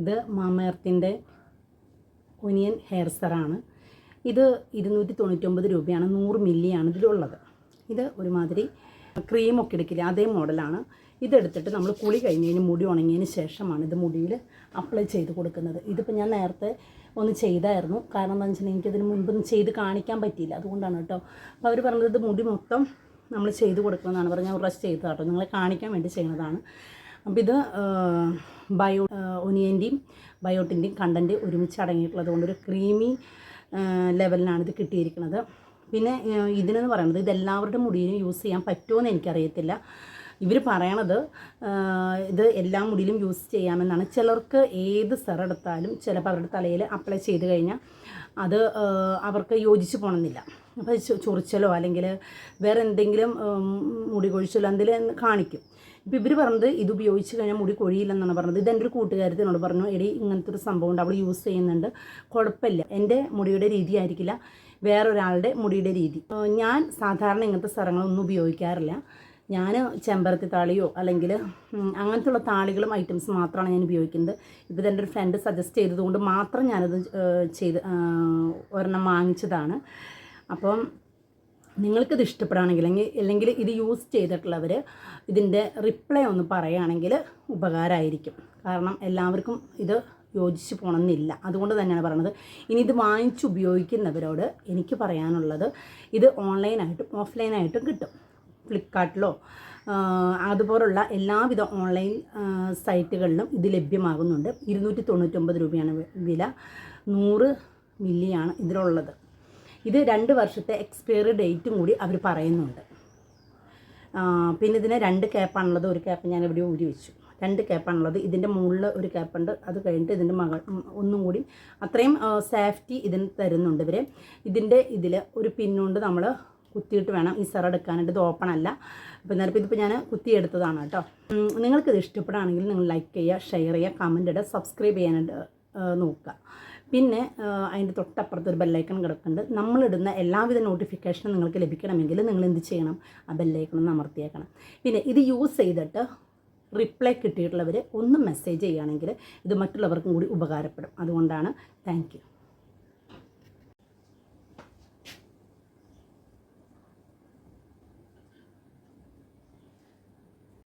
ഇത് മാമേർത്തിന്റെ onion hair സെറാണ്. ഇത് ഇരുന്നൂറ്റി തൊണ്ണൂറ്റൊമ്പത് രൂപയാണ് നൂറ് മില്ലിയാണ് ഇതിലുള്ളത്. ഇത് ഒരുമാതിരി ക്രീമൊക്കെ എടുക്കില്ല അതേ മോഡലാണ്. ഇതെടുത്തിട്ട് നമ്മൾ കുളി കഴിഞ്ഞതിന് മുടി ഉണങ്ങിയതിന് ശേഷമാണ് ഇത് മുടിയിൽ അപ്ലൈ ചെയ്ത് കൊടുക്കുന്നത്. ഇതിപ്പോൾ ഞാൻ നേരത്തെ ഒന്ന് ചെയ്തായിരുന്നു. കാരണം എന്താണെന്ന് വെച്ചിട്ടുണ്ടെങ്കിൽ എനിക്കതിന് മുൻപൊന്നും ചെയ്ത് കാണിക്കാൻ പറ്റിയില്ല. അതുകൊണ്ടാണ് കേട്ടോ. അപ്പോൾ അവർ പറഞ്ഞത് മുടി മൊത്തം നമ്മൾ ചെയ്ത് കൊടുക്കണമെന്നാണ് പറഞ്ഞാൽ ഒരു പ്രാവശ്യം ചെയ്തത് കേട്ടോ നിങ്ങളെ കാണിക്കാൻ വേണ്ടി ചെയ്യുന്നതാണ് അപ്പോൾ ഇത് ബയോ ഒനിയന്റെയും ബയോട്ടിന്റെയും കണ്ടന്റ് ഒരുമിച്ച് അടങ്ങിയിട്ടുള്ളത് കൊണ്ട് ഒരു ക്രീമി ലെവലിനാണ് ഇത് കിട്ടിയിരിക്കുന്നത്. പിന്നെ ഇതിനെന്ന് പറയുന്നത് ഇത് എല്ലാവരുടെ മുടിയിലും യൂസ് ചെയ്യാൻ പറ്റുമോ എന്ന് എനിക്കറിയത്തില്ല. ഇവർ പറയണത് ഇത് എല്ലാ മുടിയിലും യൂസ് ചെയ്യാമെന്നാണ്. ചിലർക്ക് ഏത് സെറെടുത്താലും ചിലപ്പോൾ അവരുടെ തലയിൽ അപ്ലൈ ചെയ്ത് കഴിഞ്ഞാൽ അത് അവർക്ക് യോജിച്ച് പോകണമെന്നില്ല അപ്പോൾ ചൊറിച്ചലോ അല്ലെങ്കിൽ വേറെ എന്തെങ്കിലും മുടി കൊഴിച്ചലോ എന്തെങ്കിലും കാണിക്കും. ഇപ്പോൾ ഇവർ പറഞ്ഞത് ഇത് ഉപയോഗിച്ച് കഴിഞ്ഞാൽ മുടി കൊഴിയില്ലെന്നാണ് പറഞ്ഞത്. ഇത് എന്റെ ഒരു കൂട്ടുകാരത്തിനോട് പറഞ്ഞു എടി ഇങ്ങനത്തെ ഒരു സംഭവം ഉണ്ട് അവൾ യൂസ് ചെയ്യുന്നുണ്ട്. കുഴപ്പമില്ല. എന്റെ മുടിയുടെ രീതി ആയിരിക്കില്ല. വേറൊരാളുടെ മുടിയുടെ രീതി. ഞാൻ സാധാരണ ഇങ്ങനത്തെ സ്ഥലങ്ങളൊന്നും ഉപയോഗിക്കാറില്ല. ഞാൻ ചെമ്പരത്തി താളിയോ അല്ലെങ്കിൽ അങ്ങനത്തെയുള്ള താളികളും ഐറ്റംസ് മാത്രമാണ് ഞാൻ ഉപയോഗിക്കുന്നത്. ഇത് എന്റെ ഒരു ഫ്രണ്ട് സജസ്റ്റ് ചെയ്തതുകൊണ്ട് മാത്രം ഞാനത് ചെയ്ത് ഒരെണ്ണം വാങ്ങിച്ചതാണ്. അപ്പം നിങ്ങൾക്കിത് ഇഷ്ടപ്പെടുകയാണെങ്കിൽ അല്ലെങ്കിൽ ഇത് യൂസ് ചെയ്തിട്ടുള്ളവർ ഇതിന്റെ റിപ്ലൈ ഒന്ന് പറയുകയാണെങ്കിൽ ഉപകാരമായിരിക്കും. കാരണം എല്ലാവർക്കും ഇത് യോജിച്ച് പോകണമെന്നില്ല. അതുകൊണ്ട് തന്നെയാണ് പറയുന്നത്. ഇനി ഇത് വാങ്ങിച്ച് ഉപയോഗിക്കുന്നവരോട് എനിക്ക് പറയാനുള്ളത് ഇത് ഓൺലൈനായിട്ടും ഓഫ്ലൈനായിട്ടും കിട്ടും. ഫ്ലിപ്കാർട്ടിലോ അതുപോലുള്ള എല്ലാവിധ ഓൺലൈൻ സൈറ്റുകളിലും ഇത് ലഭ്യമാകുന്നുണ്ട്. ഇരുന്നൂറ്റി തൊണ്ണൂറ്റൊമ്പത് രൂപയാണ് വില. നൂറ് മില്ലിയാണ് ഇതിലുള്ളത്. ഇത് രണ്ട് വർഷത്തെ എക്സ്പയറി ഡേറ്റും കൂടി അവർ പറയുന്നുണ്ട്. പിന്നെ ഇതിന് രണ്ട് ക്യാപ്പാണുള്ളത്. ഒരു ക്യാപ്പ് ഞാൻ ഇവിടെ ഊരി വെച്ചു. രണ്ട് ക്യാപ്പാണുള്ളത്. ഇതിന്റെ മുകളിൽ ഒരു ക്യാപ്പുണ്ട്. അത് കഴിഞ്ഞിട്ട് ഇതിന്റെ മകൾ ഒന്നും കൂടി അത്രയും സേഫ്റ്റി ഇതിന് തരുന്നുണ്ട് ഇവർ ഇതിന്റെ ഇതിൽ ഒരു പിന്നുകൊണ്ട് നമ്മൾ കുത്തിയിട്ട് വേണം ഈ സെറ എടുക്കാനായിട്ട്. ഇത് ഓപ്പൺ അല്ല. അപ്പോൾ എന്നാലും ഇതിപ്പോൾ ഞാൻ കുത്തിയെടുത്തതാണ് കേട്ടോ. നിങ്ങൾക്കിത് ഇഷ്ടപ്പെടുകയാണെങ്കിൽ നിങ്ങൾ ലൈക്ക് ചെയ്യുക ഷെയർ ചെയ്യുക കമന്റ് ഇടുക സബ്സ്ക്രൈബ് ചെയ്യാനായിട്ട് നോക്കുക. പിന്നെ അതിന്റെ തൊട്ടപ്പുറത്ത് ഒരു ബെല്ലൈക്കൺ കിടക്കുന്നുണ്ട് നമ്മളിടുന്ന എല്ലാവിധ നോട്ടിഫിക്കേഷനും നിങ്ങൾക്ക് ലഭിക്കണമെങ്കിൽ നിങ്ങൾ എന്ത് ചെയ്യണം? ആ ബെല്ലൈക്കൺ ഒന്ന് അമർത്തിയേക്കണം. പിന്നെ ഇത് യൂസ് ചെയ്തിട്ട് റിപ്ലൈ കിട്ടിയിട്ടുള്ളവർ ഒന്ന് മെസ്സേജ് ചെയ്യുകയാണെങ്കിൽ ഇത് മറ്റുള്ളവർക്കും കൂടി ഉപകാരപ്പെടും. അതുകൊണ്ടാണ്. താങ്ക്